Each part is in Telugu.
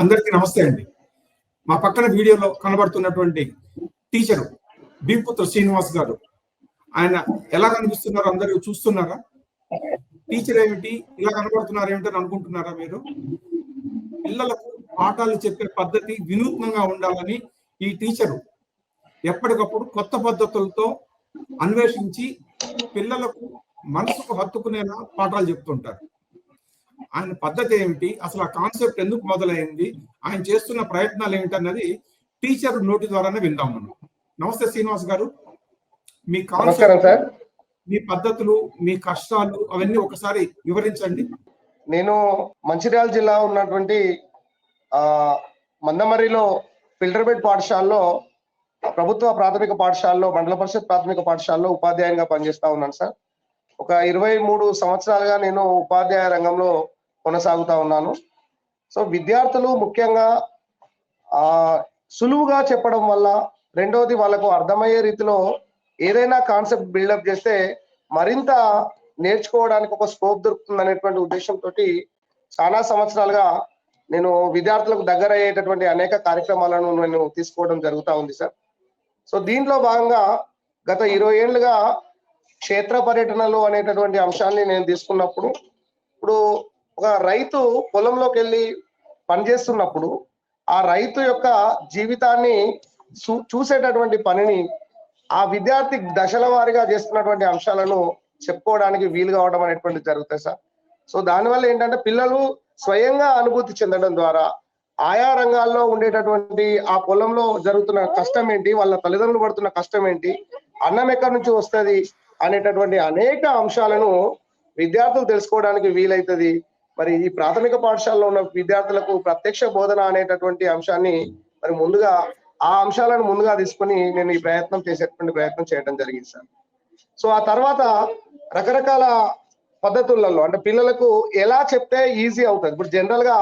అందరికీ నమస్తే అండి. మా పక్కన వీడియోలో కనబడుతున్నటువంటి టీచరు బీపుత్ర శ్రీనివాస్ గారు. ఆయన ఎలా కనిపిస్తున్నారో? అందరూ చూస్తున్నారా? టీచర్ ఏమిటి? ఇలా కనబడుతున్నారు ఏమిటని అనుకుంటున్నారా మీరు? పిల్లలకు పాఠాలు చెప్పే పద్ధతి వినూత్నంగా ఉండాలని ఈ టీచరు ఎప్పటికప్పుడు కొత్త పద్ధతులతో అన్వేషించి పిల్లలకు మనసుకు హత్తుకునేలా పాఠాలు చెప్తుంటారు. ఆయన పద్ధతి ఏమిటి? అసలు ఆ కాన్సెప్ట్ ఎందుకు మొదలైంది? ఆయన చేస్తున్న ప్రయత్నాలు ఏమిటన్నది టీచర్ నోటి ద్వారానే విందాం మనం. నమస్తే శ్రీనివాస్ గారు. మీ కాన్సెప్ట్ సార్. మీ పద్ధతులు మీ కష్టాలు అవన్నీ ఒకసారి వివరించండి. నేను మంచిర్యాల జిల్లా ఉన్నటువంటి ఆ మందమర్రిలో ఫిల్టర్బెడ్ పాఠశాలలో ప్రభుత్వ ప్రాథమిక పాఠశాలలో మండల పరిషత్ ప్రాథమిక పాఠశాలలో ఉపాధ్యాయునిగా పనిచేస్తా ఉన్నాను సార్. ఒక ఇరవై మూడు సంవత్సరాలుగా నేను ఉపాధ్యాయ రంగంలో కొనసాగుతా ఉన్నాను. సో విద్యార్థులు ముఖ్యంగా ఆ సులువుగా చెప్పడం వల్ల రెండవది వాళ్ళకు అర్థమయ్యే రీతిలో ఏదైనా కాన్సెప్ట్ బిల్డప్ చేస్తే మరింత నేర్చుకోవడానికి ఒక స్కోప్ దొరుకుతుంది అనేటువంటి ఉద్దేశంతో చాలా సంవత్సరాలుగా నేను విద్యార్థులకు దగ్గర అయ్యేటటువంటి అనేక కార్యక్రమాలను నేను తీసుకోవడం జరుగుతూ ఉంది సార్. సో దీంట్లో భాగంగా గత ఇరవై ఏళ్ళుగా క్షేత్ర పర్యటనలు అనేటటువంటి అంశాన్ని నేను తీసుకున్నప్పుడు ఇప్పుడు ఒక రైతు పొలంలోకి వెళ్ళి పనిచేస్తున్నప్పుడు ఆ రైతు యొక్క జీవితాన్ని చూ- చూసేటటువంటి పనిని ఆ విద్యార్థి దశల వారీగా చేస్తున్నటువంటి అంశాలను చెప్పుకోవడానికి వీలు కావడం అనేటువంటి జరుగుతాయి సార్. సో దానివల్ల ఏంటంటే పిల్లలు స్వయంగా అనుభూతి చెందడం ద్వారా ఆయా రంగాల్లో ఉండేటటువంటి ఆ పొలంలో జరుగుతున్న కష్టం ఏంటి వాళ్ళ తల్లిదండ్రులు పడుతున్న కష్టం ఏంటి అన్నం ఎక్కడి నుంచి వస్తుంది అనేటటువంటి అనేక అంశాలను విద్యార్థులు తెలుసుకోవడానికి వీలైతుంది. మరి ఈ ప్రాథమిక పాఠశాలలో ఉన్న విద్యార్థులకు ప్రత్యక్ష బోధన అనేటటువంటి అంశాన్ని మరి ముందుగా ఆ అంశాలను ముందుగా తీసుకొని నేను ఈ ప్రయత్నం చేసేటువంటి ప్రయత్నం చేయడం జరిగింది సార్. సో ఆ తర్వాత రకరకాల పద్ధతులలో అంటే పిల్లలకు ఎలా చెప్తే ఈజీ అవుతుంది? ఇప్పుడు జనరల్గా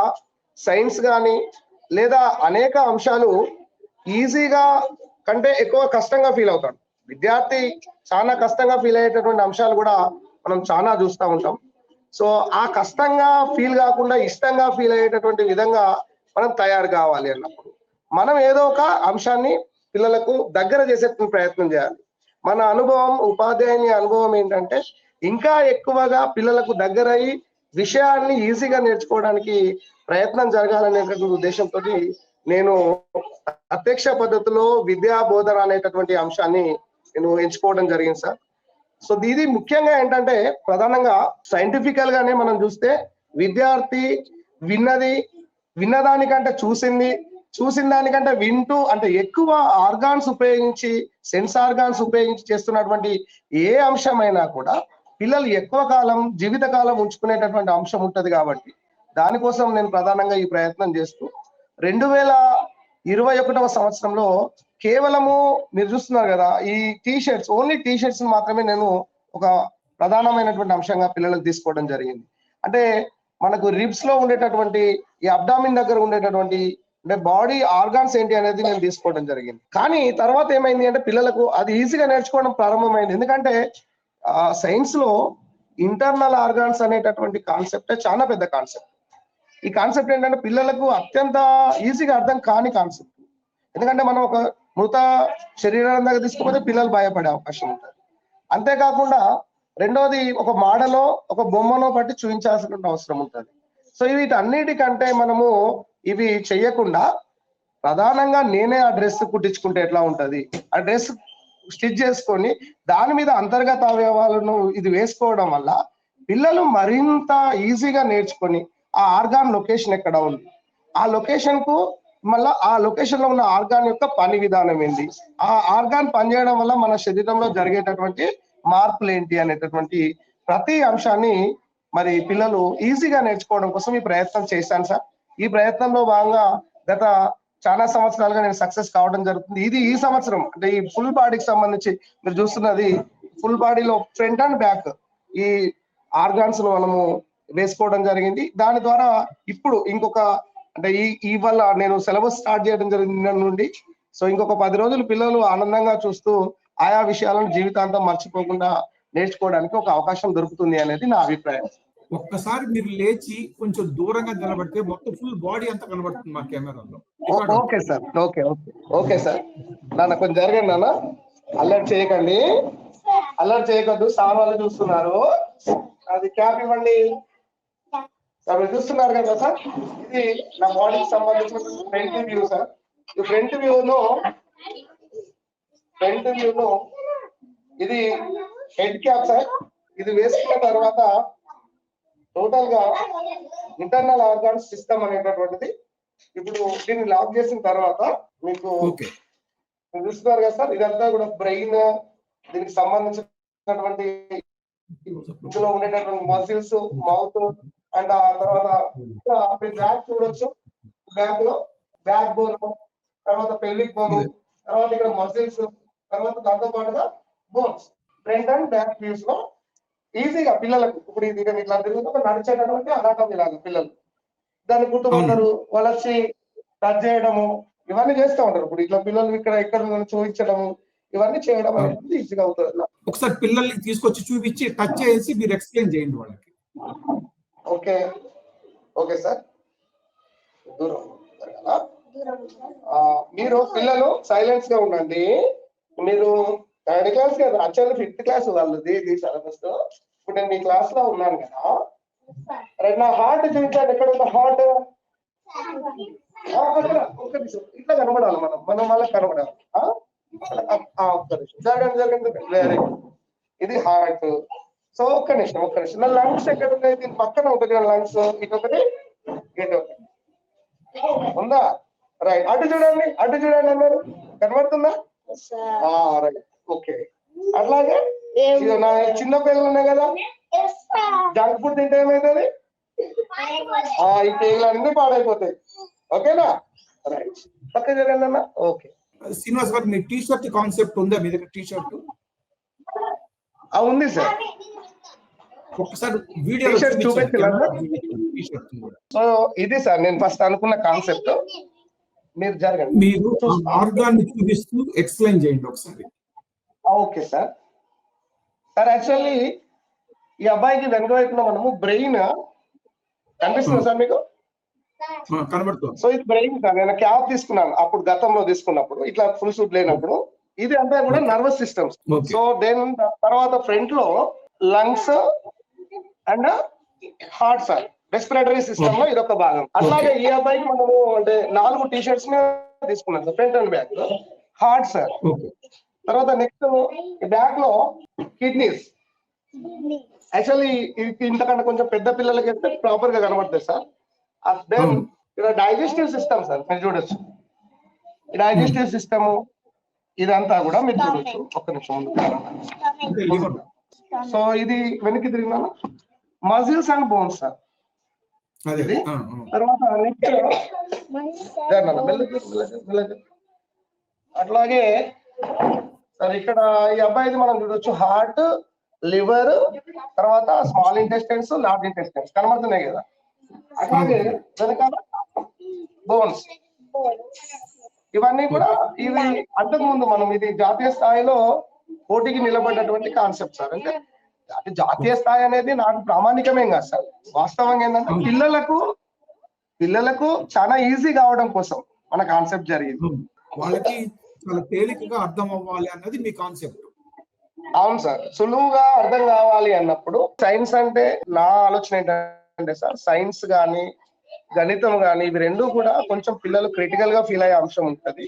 సైన్స్ కానీ లేదా అనేక అంశాలు ఈజీగా కంటే ఎక్కువ కష్టంగా ఫీల్ అవుతాడు విద్యార్థి చాలా కష్టంగా ఫీల్ అయ్యేటటువంటి అంశాలు కూడా మనం చాలా చూస్తూ ఉంటాం. సో ఆ కష్టంగా ఫీల్ కాకుండా ఇష్టంగా ఫీల్ అయ్యేటటువంటి విధంగా మనం తయారు కావాలి అన్నప్పుడు. మనం ఏదో ఒక అంశాన్ని పిల్లలకు దగ్గర చేసేటువంటి ప్రయత్నం చేయాలి. మన అనుభవం ఉపాధ్యాయుని అనుభవం ఏంటంటే ఇంకా ఎక్కువగా పిల్లలకు దగ్గరయ్యి విషయాన్ని ఈజీగా నేర్చుకోవడానికి ప్రయత్నం జరగాలనేటటువంటి ఉద్దేశంతో నేను ప్రత్యక్ష పద్ధతిలో విద్యా బోధన అనేటటువంటి అంశాన్ని నేను ఎంచుకోవడం జరిగింది సార్. సో ఇది ముఖ్యంగా ఏంటంటే ప్రధానంగా సైంటిఫికల్ గానే మనం చూస్తే విద్యార్థి విన్నది విన్నదానికంటే చూసింది చూసిన దానికంటే వింటూ అంటే ఎక్కువ ఆర్గాన్స్ ఉపయోగించి సెన్స్ ఆర్గాన్స్ ఉపయోగించి చేస్తున్నటువంటి ఏ అంశమైనా కూడా పిల్లలు ఎక్కువ కాలం జీవిత కాలం ఉంచుకునేటటువంటి అంశం ఉంటుంది కాబట్టి దానికోసం నేను ప్రధానంగా ఈ ప్రయత్నం చేస్తూ రెండు వేల ఇరవై ఒకటవ సంవత్సరంలో కేవలము మీరు చూస్తున్నారు కదా ఈ T shirts only T shirts మాత్రమే నేను ఒక ప్రధానమైనటువంటి అంశంగా పిల్లలకు తీసుకోవడం జరిగింది. అంటే మనకు రిబ్స్లో ఉండేటటువంటి ఈ అబ్డామిన్ దగ్గర ఉండేటటువంటి అంటే బాడీ ఆర్గాన్స్ ఏంటి అనేది నేను తీసుకోవడం జరిగింది. కానీ తర్వాత ఏమైంది అంటే పిల్లలకు అది ఈజీగా నేర్చుకోవడం ప్రారంభమైంది. ఎందుకంటే సైన్స్లో ఇంటర్నల్ ఆర్గాన్స్ అనేటటువంటి కాన్సెప్ట్ చాలా పెద్ద కాన్సెప్ట్. ఈ కాన్సెప్ట్ ఏంటంటే పిల్లలకు అత్యంత ఈజీగా అర్థం కాని కాన్సెప్ట్ ఎందుకంటే మనం ఒక మృత శరీరం దగ్గర తీసుకుపోతే పిల్లలు భయపడే అవకాశం ఉంటుంది. అంతేకాకుండా రెండోది ఒక మాడలో ఒక బొమ్మలో పట్టి చూపించాల్సిన అవసరం ఉంటుంది. సో వీటన్నిటికంటే మనము ఇవి చెయ్యకుండా ప్రధానంగా నేనే ఆ డ్రెస్ కుట్టించుకుంటే ఎట్లా ఉంటుంది? ఆ డ్రెస్ స్టిచ్ చేసుకొని దాని మీద అంతర్గత అవయవాలను ఇది వేసుకోవడం వల్ల పిల్లలు మరింత ఈజీగా నేర్చుకొని ఆ ఆర్గాన్ లొకేషన్ ఎక్కడ ఉంది? ఆ లొకేషన్కు మళ్ళా ఆ లొకేషన్లో ఉన్న ఆర్గాన్ యొక్క పని విధానం ఏంటి ఆ ఆర్గాన్ పనిచేయడం వల్ల మన శరీరంలో జరిగేటటువంటి మార్పులు ఏంటి అనేటటువంటి ప్రతి అంశాన్ని మరి పిల్లలు ఈజీగా నేర్చుకోవడం కోసం ఈ ప్రయత్నం చేశాను సార్. ఈ ప్రయత్నంలో భాగంగా గత చాలా సంవత్సరాలుగా నేను సక్సెస్ కావడం జరుగుతుంది. ఇది ఈ సంవత్సరం అంటే ఈ ఫుల్ బాడీకి సంబంధించి మీరు చూస్తున్నది ఫుల్ బాడీలో ఫ్రంట్ అండ్ బ్యాక్ ఈ ఆర్గాన్స్ను మనము వేసుకోవడం జరిగింది. దాని ద్వారా ఇప్పుడు ఇంకొక అంటే ఈ ఈ వల్ల నేను సిలబస్ స్టార్ట్ చేయడం జరిగింది నిన్న నుండి. సో ఇంకొక పది రోజులు పిల్లలు ఆనందంగా చూస్తూ ఆయా విషయాలను జీవితాంతం మర్చిపోకుండా నేర్చుకోవడానికి ఒక అవకాశం దొరుకుతుంది అనేది నా అభిప్రాయం. ఒక్కసారి మీరు లేచి కొంచెం దూరంగా నిలబడితే మొత్తం ఫుల్ బాడీ అంతా కనబడుతుంది మా కెమెరాలో. Okay sir. Okay okay. Okay sir. నాన్న కొంచెం జరగండి నాన్న. అల్లరి చేయకండి. అల్లరి చేయకూడదు సార్ వాళ్ళు చూస్తున్నారు. అది క్యాప్ ఇవ్వండి. మీరు చూస్తున్నారు కదా సార్? ఇది నా బాడీకి సంబంధించిన ఫ్రంట్ వ్యూ సార్. ఈ ఫ్రంట్ వ్యూను ఫ్రంట్ వ్యూను ఇది హెడ్ క్యాప్ సార్. ఇది వేసుకున్న తర్వాత టోటల్గా ఇంటర్నల్ ఆర్గాన్స్ సిస్టమ్ అనేటటువంటిది ఇప్పుడు దీన్ని లాక్ చేసిన తర్వాత మీకు చూస్తున్నారు కదా సార్? ఇదంతా కూడా బ్రెయిన్ దీనికి సంబంధించినటువంటి ఇందులో ఉండేటటువంటి మసిల్స్ మౌత్ అండ్ ఆ తర్వాత బ్యాక్ చూడొచ్చు. బ్యాక్లో బ్యాక్ బోన్ తర్వాత పెళ్ళిక్ బోన్ తర్వాత ఇక్కడ మసిల్స్ తర్వాత దాంతో పాటుగా బోన్స్. ఫ్రంట్ అండ్ బ్యాక్ వ్యూస్లో ఈజీగా పిల్లలకు ఇప్పుడు ఇది ఇట్లా తిరుగుతూ నడిచేటటువంటి అలాటం ఇలాగా పిల్లలు. దాన్ని గుర్తుపడతారు వాళ్ళు వచ్చి టచ్ చేయడము ఇవన్నీ చేస్తూ ఉంటారు. ఇప్పుడు ఇట్లా పిల్లలు ఇక్కడ ఇక్కడ చూపించడము ఇవన్నీ చేయడం అనేది ఈజీగా అవుతుంది. ఒకసారి పిల్లల్ని తీసుకొచ్చి చూపించి టచ్ చేసి మీరు ఎక్స్ప్లెయిన్ చేయండి వాళ్ళకి. ఓకే. Okay sir. దూరం మీరు పిల్లలు సైలెన్స్గా ఉండండి. మీరు థర్డ్ క్లాస్ కదా యాక్చువల్లీ ఫిఫ్త్ క్లాస్ వాళ్ళది ఇది సిలబస్. ఇప్పుడు నేను మీ క్లాస్లో ఉన్నాను కదా. రైట్ నా హార్ట్ చూపించండి. ఎక్కడ ఉంది హార్ట్? ఒక్క నిమిషం. ఇట్లా కనబడాలి మనం. మనం వాళ్ళకి కనబడాలి. ఒక్క నిమిషం. జరగండి జరగండి. వెరీ గుడ్ ఇది హార్ట్. సో ఒక్క నిమిషం ఒక్క నిమిషం. నా లంగ్స్ ఎక్కడ ఉన్నాయి? దీని పక్కన ఉంటుంది కదా లంగ్స్ ఇటు ఒకటి ఇటు ఒకటి. ఉందా? రైట్ అటు చూడండి అటు చూడండి అన్నారు కనబడుతుందా? రైట్ ఓకే అట్లాగే నా చిన్న పిల్లలు ఉన్నాయి కదా. జంక్ ఫుడ్ తింటే ఏమైతుంది? ఆ, ఈ పేర్లన్నీ పాడైపోతాయి. ఓకేనా? రైట్ పక్క జరగండి అన్న. ఓకే శ్రీనివాస్ గారు మీ టీ షర్ట్ కాన్సెప్ట్ ఉందా? మీ దగ్గర టీ షర్ట్ ఆ ఉంది సార్ ఒకసారి వీడియో సో ఇది సార్ నేను ఫస్ట్ అనుకున్న కాన్సెప్ట్. మీరు జరగండి. మీరు ఆర్గాన్ చూపిస్తూ ఎక్స్ప్లెయిన్ చేయండి ఒకసారి. Okay sir. సార్ యాక్చువల్లీ ఈ అబ్బాయికి వెనుక వైపున మనము బ్రెయిన్ కనిపిస్తుంది సార్ మీకు? కనబడుతుంది. సో ఇది బ్రెయిన్ సార్ నేను క్యాప్ తీసుకున్నాను అప్పుడు గతంలో తీసుకున్నప్పుడు ఇట్లా ఫుల్ సూట్ లేనప్పుడు. ఇది అంతా కూడా nervous systems Okay. So then తర్వాత ఫ్రంట్లో lungs and heart sir. Respiratory సిస్టమ్లో ఇది ఒక భాగం. అట్లాగే ఈ అబ్బాయికి మనము అంటే నాలుగు టీ షర్ట్స్ మీద తీసుకున్నాం sir front and back heart sir. Okay తర్వాత నెక్స్ట్ బ్యాక్లో కిడ్నీస్ యాక్చువల్లీ ఇంతకంటే కొంచెం పెద్ద పిల్లలకి అయితే ప్రాపర్గా కనబడుతుంది సార్. దెన్ అవును. ఇక్కడ డైజెస్టివ్ సిస్టమ్ సార్ మీరు చూడొచ్చు. డైజెస్టివ్ సిస్టమ్ ఇదంతా కూడా మీరు చూడొచ్చు. ఒక్క నిమిషం liver. సో ఇది వెనక్కి తిరిగినా మజిల్స్ అండ్ బోన్స్ సార్. తర్వాత నెక్స్ట్. అట్లాగే సరే ఇక్కడ ఈ అబ్బాయిది మనం చూడొచ్చు. హార్ట్ లివర్ తర్వాత స్మాల్ ఇంటెస్టైన్స్ లార్జ్ ఇంటెస్టైన్స్ కనబడుతున్నాయి కదా. అట్లాగే వెనకాల బోన్స్. ఇవన్నీ కూడా ఇవి అంతకు ముందు మనం ఇది జాతీయ స్థాయిలో పోటీకి నిలబడ్డటువంటి కాన్సెప్ట్ సార్ అంటే అంటే జాతీయ స్థాయి అనేది నాకు ప్రామాణికమేం కాదు సార్. వాస్తవంగా ఏంటంటే పిల్లలకు పిల్లలకు చాలా ఈజీ కావడం కోసం మన కాన్సెప్ట్ జరిగింది. వాళ్ళకి చాలా తేలికగా అర్థం అవ్వాలి అన్నది మీ కాన్సెప్ట్. అవును సార్. సులువుగా అర్థం కావాలి అన్నప్పుడు సైన్స్ అంటే నా ఆలోచన ఏంటంటే సార్ సైన్స్ గాని గణితం గాని ఇవి రెండు కూడా కొంచెం పిల్లలు క్రిటికల్గా ఫీల్ అయ్యే అంశం ఉంటది.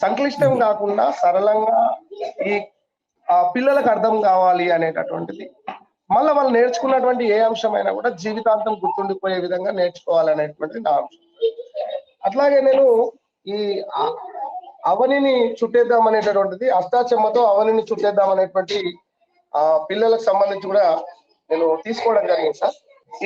సంక్లిష్టం కాకుండా సరళంగా ఈ ఆ పిల్లలకు అర్థం కావాలి అనేటటువంటిది. మళ్ళీ వాళ్ళు నేర్చుకున్నటువంటి ఏ అంశమైనా కూడా జీవితాంతం గుర్తుండిపోయే విధంగా నేర్చుకోవాలనేటువంటిది నా అంశం. అట్లాగే నేను ఈ అవనిని చుట్టేద్దాం అనేటటువంటిది అష్టాచెమ్మతో అవనిని చుట్టేద్దాం అనేటువంటి ఆ పిల్లలకు సంబంధించి కూడా నేను తీసుకోవడం జరిగింది సార్.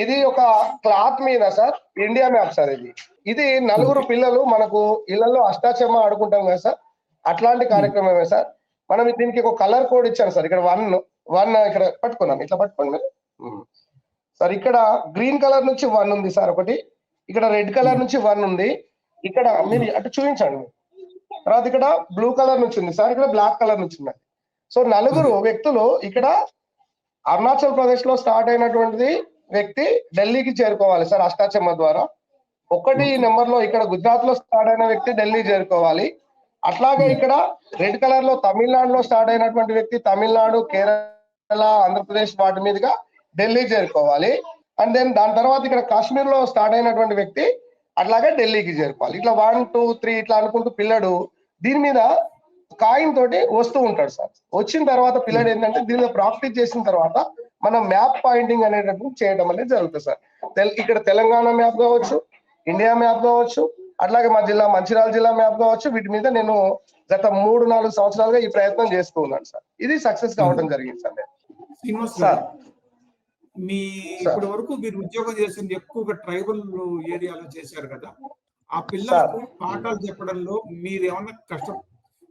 ఇది ఒక క్లాత్ మీద సార్ ఇండియా మ్యాప్ సార్ ఇది. ఇది నలుగురు పిల్లలు మనకు ఇళ్ళలో అష్టాచెమ్మ ఆడుకుంటాం కదా సార్. అట్లాంటి కార్యక్రమమే సార్. మనం దీనికి ఒక కలర్ కోడ్ ఇచ్చాను సార్. ఇక్కడ వన్ వన్ ఇక్కడ పట్టుకున్నాం. ఇట్లా పట్టుకోండి. మీరు. సార్ ఇక్కడ గ్రీన్ కలర్ నుంచి వన్ ఉంది సార్ ఒకటి. ఇక్కడ రెడ్ కలర్ నుంచి వన్ ఉంది. ఇక్కడ మీరు అటు చూపించండి. తర్వాత ఇక్కడ బ్లూ కలర్ నుంచి ఉంది సార్. ఇక్కడ బ్లాక్ కలర్ నుంచి ఉంది సో నలుగురు వ్యక్తులు ఇక్కడ అరుణాచల్ ప్రదేశ్లో స్టార్ట్ అయినటువంటిది వ్యక్తి ఢిల్లీకి చేరుకోవాలి సార్ అష్టాచమ్మ ద్వారా. ఒకటి నెంబర్లో ఇక్కడ గుజరాత్లో స్టార్ట్ అయిన వ్యక్తి ఢిల్లీ చేరుకోవాలి. అట్లాగే ఇక్కడ రెడ్ కలర్లో తమిళనాడులో స్టార్ట్ అయినటువంటి వ్యక్తి తమిళనాడు కేరళ ఆంధ్రప్రదేశ్ వాటి మీదుగా ఢిల్లీ చేరుకోవాలి. అండ్ దెన్ దాని తర్వాత ఇక్కడ కాశ్మీర్లో స్టార్ట్ అయినటువంటి వ్యక్తి అట్లాగే ఢిల్లీకి చేరుకోవాలి. ఇట్లా వన్ టూ త్రీ ఇట్లా అనుకుంటూ పిల్లడు దీని మీద కాయిన్ తోటి వస్తూ ఉంటాడు సార్. వచ్చిన తర్వాత పిల్లడు ఏంటంటే దీని మీద ప్రాక్టీస్ చేసిన తర్వాత మనం మ్యాప్ పాయింటింగ్ అనేటటువంటి చేయడం అనేది జరుగుతుంది సార్. తెల్- ఇక్కడ తెలంగాణ మ్యాప్ కావచ్చు ఇండియా మ్యాప్ కావచ్చు అట్లాగే మా జిల్లా మంచిర్యాల జిల్లా మ్యాప్ కావచ్చు వీటి మీద నేను గత మూడు నాలుగు సంవత్సరాలుగా ఈ ప్రయత్నం చేస్తూ ఉన్నాను సార్. ఇది సక్సెస్ కావడం జరిగింది సార్ నేను. సార్. మీ. ఇప్పటి వరకు మీరు ఉద్యోగం చేసింది ఎక్కువగా ట్రైబల్ ఏరియాలో చేశారు కదా. ఆ పిల్లలకు పాఠాలు చెప్పడంలో మీరు ఏమన్నా కష్టం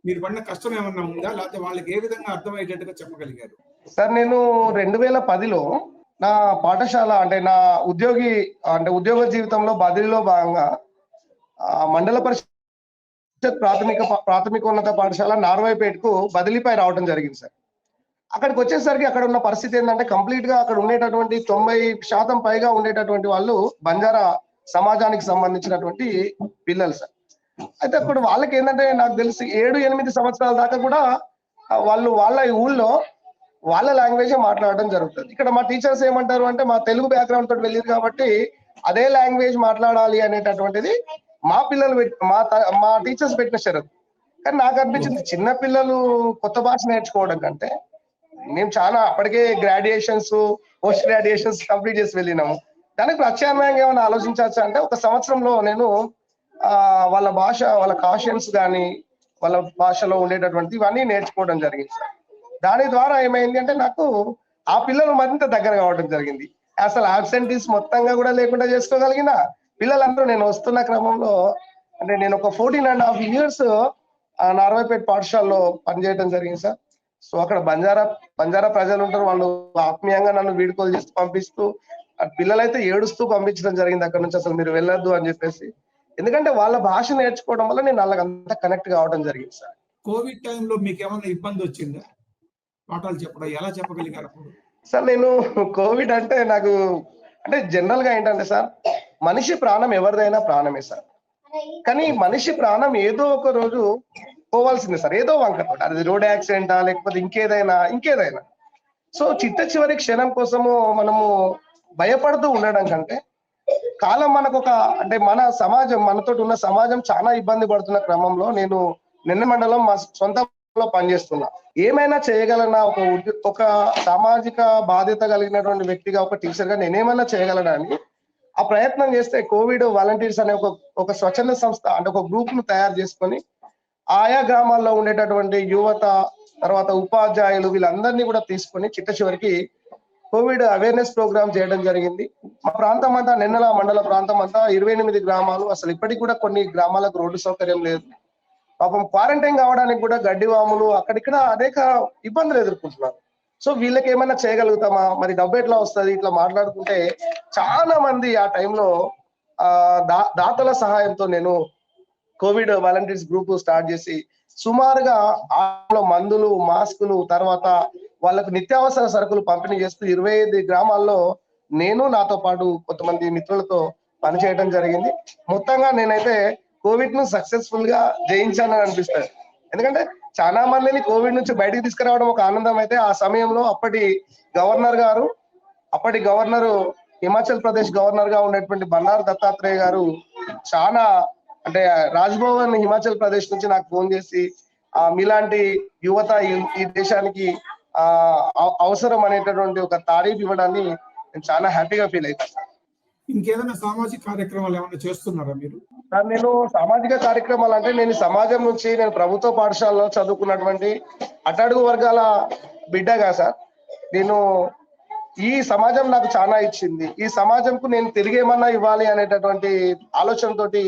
మీరు పడిన కష్టం ఏమన్నా ఉందా? లేకపోతే వాళ్ళకి ఏ విధంగా అర్థమయ్యేటట్టుగా చెప్పగలిగారు? సార్ నేను రెండు వేల పదిలో నా పాఠశాల అంటే నా ఉద్యోగి అంటే ఉద్యోగ జీవితంలో బదిలీలో భాగంగా మండల పరిషత్ ప్రాథమిక ప్రాథమికోన్నత పాఠశాల నార్వైపేటకు బదిలీపై రావడం జరిగింది సార్. అక్కడికి వచ్చేసరికి అక్కడ ఉన్న పరిస్థితి ఏంటంటే కంప్లీట్గా అక్కడ ఉండేటటువంటి తొంభై శాతం పైగా ఉండేటటువంటి వాళ్ళు బంజారా సమాజానికి సంబంధించినటువంటి పిల్లలు సార్. అయితే అప్పుడు వాళ్ళకి ఏంటంటే నాకు తెలిసి ఏడు ఎనిమిది సంవత్సరాల దాకా కూడా వాళ్ళు వాళ్ళ ఊళ్ళో వాళ్ళ లాంగ్వేజ్ మాట్లాడడం జరుగుతుంది. ఇక్కడ మా టీచర్స్ ఏమంటారు అంటే మా తెలుగు బ్యాక్గ్రౌండ్ తోటి వెళ్ళారు కాబట్టి అదే లాంగ్వేజ్ మాట్లాడాలి అనేటటువంటిది మా పిల్లలు మా మా టీచర్స్ పెట్టిన షరతు. కానీ నాకు అనిపించింది చిన్న పిల్లలు కొత్త భాష నేర్చుకోవడం కంటే మేము చాలా అప్పటికే గ్రాడ్యుయేషన్స్ పోస్ట్ గ్రాడ్యుయేషన్స్ కంప్లీట్ చేసి వెళ్ళినాము. దానికి ప్రత్యామ్నాయంగా ఏమైనా ఆలోచించవచ్చు అంటే ఒక సంవత్సరంలో నేను ఆ వాళ్ళ భాష వాళ్ళ కాషన్స్ కానీ వాళ్ళ భాషలో ఉండేటటువంటి ఇవన్నీ నేర్చుకోవడం జరిగింది సార్. దాని ద్వారా ఏమైంది అంటే నాకు ఆ పిల్లలు మరింత దగ్గర కావడం జరిగింది. అసలు ఆబ్సెంటీస్ మొత్తంగా కూడా లేకుండా చేసుకోగలిగిన పిల్లలందరూ నేను వస్తున్న క్రమంలో అంటే నేను ఒక fourteen and half years Narvepeta పాఠశాలలో పనిచేయడం జరిగింది సార్. సో అక్కడ బంజారా బంజారా ప్రజలు ఉంటారు వాళ్ళు ఆత్మీయంగా నన్ను వీడుకోలు చేస్తూ పంపిస్తూ పిల్లలైతే ఏడుస్తూ పంపించడం జరిగింది అక్కడ నుంచి అసలు మీరు వెళ్ళొద్దు అని చెప్పేసి. ఎందుకంటే వాళ్ళ భాష నేర్చుకోవడం వల్ల నేను వాళ్ళకి అంత కనెక్ట్ కావడం జరిగింది సార్. కోవిడ్ టైంలో మీకు ఏమైనా ఇబ్బంది వచ్చిందా? పాఠాలు చెప్పడం ఎలా చెప్పగలిగారు సార్ నేను కోవిడ్ అంటే నాకు అంటే జనరల్గా ఏంటంటే సార్ మనిషి ప్రాణం ఎవరిదైనా ప్రాణమే సార్. కానీ మనిషి ప్రాణం ఏదో ఒక రోజు పోవాల్సిందే సార్. ఏదో వంకతో అది రోడ్ యాక్సిడెంటా లేకపోతే ఇంకేదైనా ఇంకేదైనా. సో చిట్ట చివరి క్షణం కోసము మనము భయపడుతూ ఉండడం కంటే కాలం మనకు ఒక అంటే మన సమాజం మనతో ఉన్న సమాజం చాలా ఇబ్బంది పడుతున్న క్రమంలో నేను నిన్న మండలం మా సొంత లో పనిచేస్తున్నా. ఏమైనా చేయగలనా? ఒక ఒక సామాజిక బాధ్యత కలిగినటువంటి వ్యక్తిగా ఒక టీచర్గా నేనేమైనా చేయగలనా అని ఆ ప్రయత్నం చేస్తే కోవిడ్ వాలంటీర్స్ అనే ఒక ఒక స్వచ్ఛంద సంస్థ అంటే ఒక గ్రూప్ను తయారు చేసుకొని ఆయా గ్రామాల్లో ఉండేటటువంటి యువత తర్వాత ఉపాధ్యాయులు వీళ్ళందరినీ కూడా తీసుకొని చిట్ట చివరికి కోవిడ్ అవేర్నెస్ ప్రోగ్రామ్ చేయడం జరిగింది. మా ప్రాంతం అంతా నిన్నల మండల ప్రాంతం అంతా ఇరవై ఎనిమిది గ్రామాలు. అసలు ఇప్పటికి కూడా కొన్ని గ్రామాలకు రోడ్డు సౌకర్యం లేదు. పాపం క్వారంటైన్ కావడానికి కూడా గడ్డి వాములు అక్కడిక్కడ అనేక ఇబ్బందులు ఎదుర్కొంటున్నారు. సో వీళ్ళకి ఏమైనా చేయగలుగుతామా? మరి డబ్బు ఎట్లా వస్తుంది? ఇట్లా మాట్లాడుకుంటే చాలా మంది ఆ టైంలో ఆ దా దాతల సహాయంతో నేను కోవిడ్ వాలంటీర్స్ గ్రూప్ స్టార్ట్ చేసి సుమారుగా ఆలో మందులు మాస్కులు తర్వాత వాళ్ళకు నిత్యావసర సరుకులు పంపిణీ చేస్తూ ఇరవై ఐదు గ్రామాల్లో నేను నాతో పాటు కొంతమంది మిత్రులతో పనిచేయడం జరిగింది. మొత్తంగా నేనైతే కోవిడ్ను సక్సెస్ఫుల్గా జయించానని అనిపిస్తుంది. ఎందుకంటే చాలా మందిని కోవిడ్ నుంచి బయటికి తీసుకురావడం ఒక ఆనందం అయితే ఆ సమయంలో అప్పటి గవర్నర్ గారు అప్పటి గవర్నర్ హిమాచల్ ప్రదేశ్ గవర్నర్గా ఉన్నటువంటి బండారు దత్తాత్రేయ గారు చాలా అంటే రాజ్భవన్ హిమాచల్ ప్రదేశ్ నుంచి నాకు ఫోన్ చేసి ఆ మీలాంటి యువత ఈ- దేశానికి ఆ అవసరం అనేటటువంటి ఒక తారీఫ్ ఇవ్వడాన్ని నేను చాలా హ్యాపీగా ఫీల్ అవుతాను ఇంకేదైనా సామాజిక కార్యక్రమాలు ఏమైనా చేస్తున్నారా మీరు? సార్ నేను సామాజిక కార్యక్రమాలు అంటే నేను సమాజం నుంచి నేను ప్రభుత్వ పాఠశాలలో చదువుకున్నటువంటి అట్టడుగు వర్గాల బిడ్డగా సార్ నేను ఈ సమాజం నాకు చాలా ఇచ్చింది. ఈ సమాజంకు నేను తిరిగి ఏమన్నా ఇవ్వాలి అనేటటువంటి ఆలోచనతోటి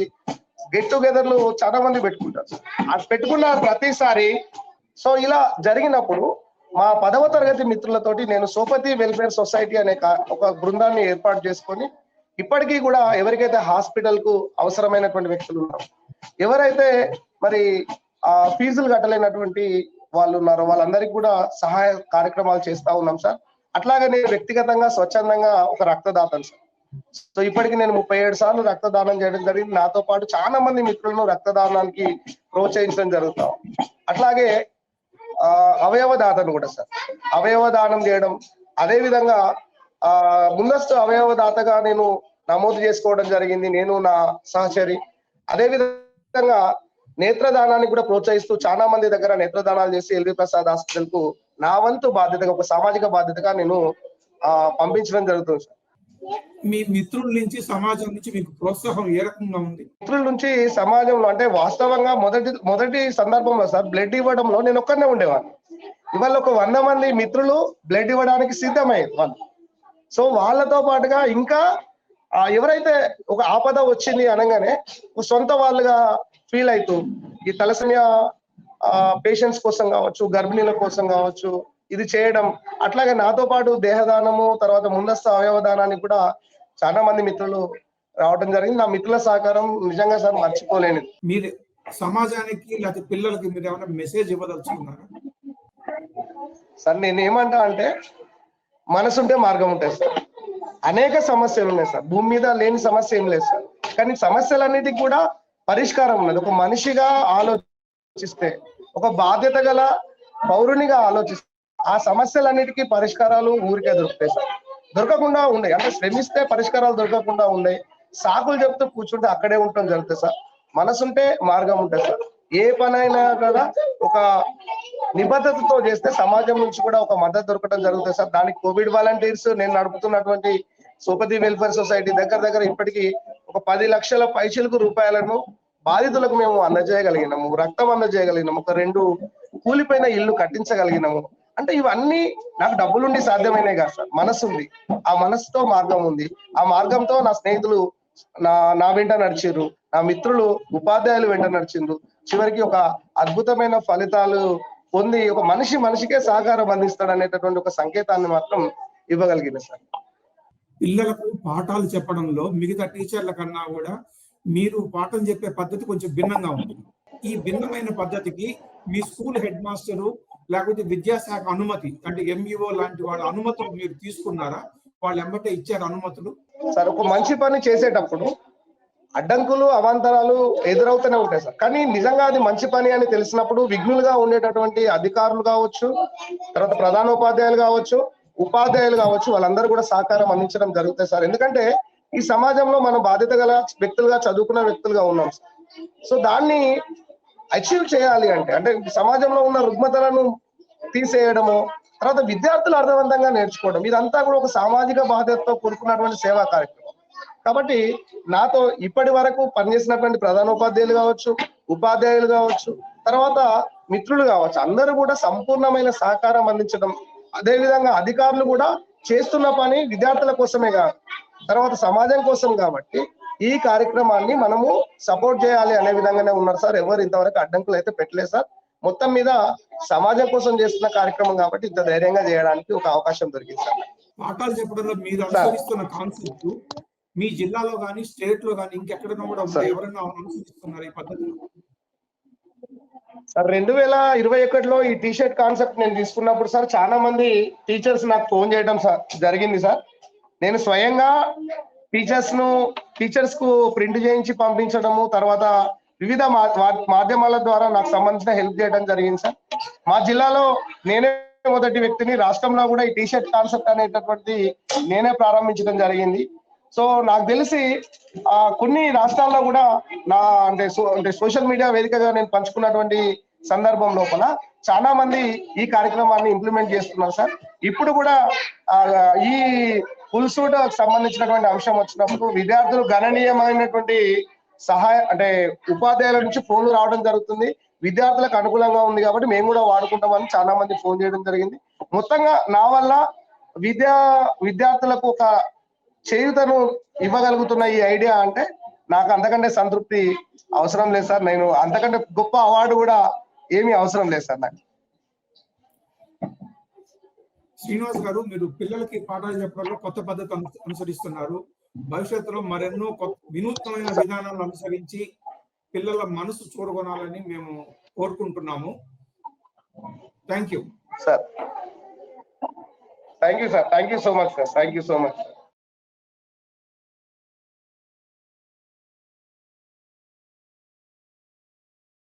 గెట్ టుగెదర్లు చాలా మంది పెట్టుకుంటారు అది పెట్టుకున్న ప్రతిసారి సో ఇలా జరిగినప్పుడు మా పదవ తరగతి మిత్రులతోటి నేను సోపతి వెల్ఫేర్ సొసైటీ అనే ఒక బృందాన్ని ఏర్పాటు చేసుకొని ఇప్పటికీ కూడా ఎవరికైతే హాస్పిటల్కు అవసరమైనటువంటి వ్యక్తులు ఉన్నారు ఎవరైతే మరి ఆ ఫీజులు కట్టలేనటువంటి వాళ్ళు ఉన్నారో వాళ్ళందరికీ కూడా సహాయ కార్యక్రమాలు చేస్తా ఉన్నాం సార్. అట్లాగే నేను వ్యక్తిగతంగా స్వచ్ఛందంగా ఒక రక్తదాతను సార్. సో ఇప్పటికి నేను ముప్పై ఏడు సార్లు రక్తదానం చేయడం జరిగింది. నాతో పాటు చాలా మంది మిత్రులను రక్తదానానికి ప్రోత్సహించడం జరుగుతాం అట్లాగే ఆ, అవయవ దాతను కూడా సార్. అవయవ దానం చేయడం అదే విధంగా ఆ ముందస్తు అవయవ దాతగా నేను నమోదు చేసుకోవడం జరిగింది. నేను నా సహచరి అదే విధంగా నేత్రదానాన్ని కూడా ప్రోత్సహిస్తూ చాలా మంది దగ్గర నేత్రదానాలు చేసి ఎల్వి ప్రసాద్ హాస్పిటల్కు నా వంతు బాధ్యతగా ఒక సామాజిక బాధ్యతగా నేను ఆ పంపించడం జరుగుతుంది సార్. మీ మిత్రుల నుంచి సమాజం నుంచి మీకు ప్రోత్సాహం ఏ రకంగా ఉంది? మిత్రుల నుంచి సమాజంలో అంటే వాస్తవంగా మొదటి మొదటి సందర్భంలో సార్ బ్లడ్ ఇవ్వడంలో నేను ఒక్కనే ఉండేవాడిని. ఇవాళ ఒక వంద మంది మిత్రులు బ్లడ్ ఇవ్వడానికి సిద్ధమయ్యారు వాళ్ళు. సో వాళ్ళతో పాటుగా ఇంకా ఎవరైతే ఒక ఆపద వచ్చింది అనగానే సొంత వాళ్ళుగా ఫీల్ అవుతూ ఈ తలసమియా పేషెంట్స్ కోసం కావచ్చు గర్భిణీల కోసం కావచ్చు ఇది చేయడం అట్లాగే నాతో పాటు దేహదానము తర్వాత ముందస్తు అవయవ దానానికి కూడా చాలా మంది మిత్రులు రావడం జరిగింది. నా మిత్రుల సహకారం నిజంగా సార్ మర్చిపోలేనిది. మీరు సమాజానికి లేకపోతే పిల్లలకి మీరు ఏమైనా మెసేజ్ ఇవ్వదలుచుకున్నారా? సార్ నేను ఏమంటా అంటే మనసు ఉంటే మార్గం ఉంటుంది సార్. అనేక సమస్యలు ఉన్నాయి సార్. భూమి మీద లేని సమస్య ఏం లేదు సార్. కానీ సమస్యలన్నిటికి కూడా పరిష్కారం ఉన్నది. ఒక మనిషిగా ఆలోచిస్తే ఒక బాధ్యత గల పౌరునిగా ఆలోచిస్తే ఆ సమస్యలన్నిటికీ పరిష్కారాలు ఊరికే దొరుకుతాయి సార్. దొరకకుండా ఉన్నాయి అంటే శ్రమిస్తే పరిష్కారాలు దొరకకుండా ఉన్నాయి సాకులు చెప్తూ కూర్చుంటే అక్కడే ఉండటం జరుగుతుంది సార్. మనసుంటే మార్గం ఉంటుంది సార్. ఏ పనైనా కూడా ఒక నిబద్ధతతో చేస్తే సమాజం నుంచి కూడా ఒక మద్దతు దొరకడం జరుగుతుంది సార్. దానికి కోవిడ్ వాలంటీర్స్ నేను నడుపుతున్నటువంటి సుపతి వెల్ఫేర్ సొసైటీ దగ్గర దగ్గర ఇప్పటికీ ఒక పది లక్షల పైసలకు రూపాయలను బాధితులకు మేము అందజేయగలిగినాము రక్తం అందజేయగలిగినాము ఒక రెండు కూలిపోయిన ఇల్లు కట్టించగలిగినాము. అంటే ఇవన్నీ నాకు డబ్బులుండి సాధ్యమైనవి కాదు సార్. మనసు ఉంది ఆ మనసుతో మార్గం ఉంది. ఆ మార్గంతో నా స్నేహితులు నా నా వెంట నడిచిర్రు. నా మిత్రులు ఉపాధ్యాయులు వెంట నడిచిండ్రు చివరికి ఒక అద్భుతమైన ఫలితాలు పొంది ఒక మనిషి మనిషికే సహకారం అందిస్తాడు అనేటటువంటి ఒక సంకేతాన్ని మాత్రం ఇవ్వగలిగింది సార్. పిల్లలకు పాఠాలు చెప్పడంలో మిగతా టీచర్ల కన్నా కూడా మీరు పాఠం చెప్పే పద్ధతి కొంచెం భిన్నంగా ఉంటుంది ఈ భిన్నమైన పద్ధతికి మీ స్కూల్ హెడ్ మాస్టరు లేకపోతే విద్యాశాఖ అనుమతి అంటే ఎంఈఓ లాంటి వాళ్ళ అనుమతులు మీరు తీసుకున్నారా? వాళ్ళు ఎంబటే ఇచ్చారు అనుమతులు? సార్ ఒక మంచి పని చేసేటప్పుడు అడ్డంకులు అవాంతరాలు ఎదురవుతూనే ఉంటాయి సార్. కానీ నిజంగా అది మంచి పని అని తెలిసినప్పుడు విఘ్నులుగా ఉండేటటువంటి అధికారులు కావచ్చు తర్వాత ప్రధానోపాధ్యాయులు కావచ్చు ఉపాధ్యాయులు కావచ్చు వాళ్ళందరూ కూడా సహకారం అందించడం జరుగుతాయి సార్. ఎందుకంటే ఈ సమాజంలో మనం బాధ్యత గల వ్యక్తులుగా చదువుకున్న వ్యక్తులుగా ఉన్నాం సార్. సో దాన్ని అచీవ్ చేయాలి అంటే అంటే సమాజంలో ఉన్న రుగ్మతలను తీసేయడము తర్వాత విద్యార్థులు అర్థవంతంగా నేర్చుకోవడం. ఇదంతా కూడా ఒక సామాజిక బాధ్యతతో కూడుకున్నటువంటి సేవా కార్యక్రమం. కాబట్టి నాతో ఇప్పటి వరకు పనిచేసినటువంటి ప్రధానోపాధ్యాయులు కావచ్చు ఉపాధ్యాయులు కావచ్చు తర్వాత మిత్రులు కావచ్చు అందరూ కూడా సంపూర్ణమైన సహకారం అందించడం. అదే విధంగా అధికారులు కూడా చేస్తున్న పని విద్యార్థుల కోసమే కాదు తర్వాత సమాజం కోసం కాబట్టి ఈ కార్యక్రమాన్ని మనము సపోర్ట్ చేయాలి అనే విధంగానే ఉన్నారు సార్. ఎవరు ఇంతవరకు అడ్డంకులు అయితే పెట్టలేదు సార్. మొత్తం మీద సమాజం కోసం చేస్తున్న కార్యక్రమం కాబట్టి ఇంత ధైర్యంగా చేయడానికి ఒక అవకాశం దొరికింది సార్. పాఠాలు చెప్పడంలో మీరు అనుసరిస్తున్న కాన్సెప్ట్ మీ జిల్లాలో కానీ స్టేట్లో కానీ ఇంకెక్కడైనా కూడా. ఎవరైనా అనుసరిస్తున్నారు ఈ పద్ధతిని? సార్ రెండు వేల ఇరవై ఒకటిలో ఈ టీ షర్ట్ కాన్సెప్ట్ నేను తీసుకున్నప్పుడు సార్ చాలా మంది టీచర్స్ నాకు ఫోన్ చేయడం సార్ జరిగింది సార్. నేను స్వయంగా టీచర్స్ను టీచర్స్కు ప్రింట్ చేయించి పంపించడము తర్వాత వివిధ మా- మాధ్యమాల ద్వారా నాకు సంబంధించిన హెల్ప్ చేయడం జరిగింది సార్ మా జిల్లాలో నేనే మొదటి వ్యక్తిని రాష్ట్రంలో కూడా ఈ టీషర్ట్ కాన్సెప్ట్ అనేటటువంటి నేనే ప్రారంభించడం జరిగింది. సో నాకు తెలిసి ఆ కొన్ని రాష్ట్రాల్లో కూడా నా అంటే అంటే సోషల్ మీడియా వేదికగా నేను పంచుకున్నటువంటి సందర్భం లోపల చాలా మంది ఈ కార్యక్రమాన్ని ఇంప్లిమెంట్ చేస్తున్నారు సార్ ఇప్పుడు కూడా ఈ ఫుల్ సూట్ సంబంధించినటువంటి అంశం వచ్చినప్పుడు విద్యార్థులు గణనీయమైనటువంటి సహాయ అంటే ఉపాధ్యాయుల నుంచి ఫోన్లు రావడం జరుగుతుంది. విద్యార్థులకు అనుకూలంగా ఉంది కాబట్టి మేము కూడా వాడుకుంటామని చాలా మంది ఫోన్ చేయడం జరిగింది. మొత్తంగా నా వల్ల విద్యా విద్యార్థులకు ఒక చేయుతను ఇవ్వగలుగుతున్న ఈ ఐడియా అంటే నాకు అంతకంటే సంతృప్తి అవసరం లేదు సార్. నేను అంతకంటే గొప్ప అవార్డు కూడా ఏమీ అవసరం లేదు సార్ నాకు. శ్రీనివాస్ గారు మీరు పిల్లలకి పాఠాలు చెప్పడంలో కొత్త పద్ధతి అనుసరిస్తున్నారు. భవిష్యత్తులో మరెన్నో కొత్త వినూత్నమైన విధానాలను అనుసరించి పిల్లల మనసు చూడగొనాలని మేము కోరుకుంటున్నాము. Thank you sir thank you sir thank you so much sir thank you so much sir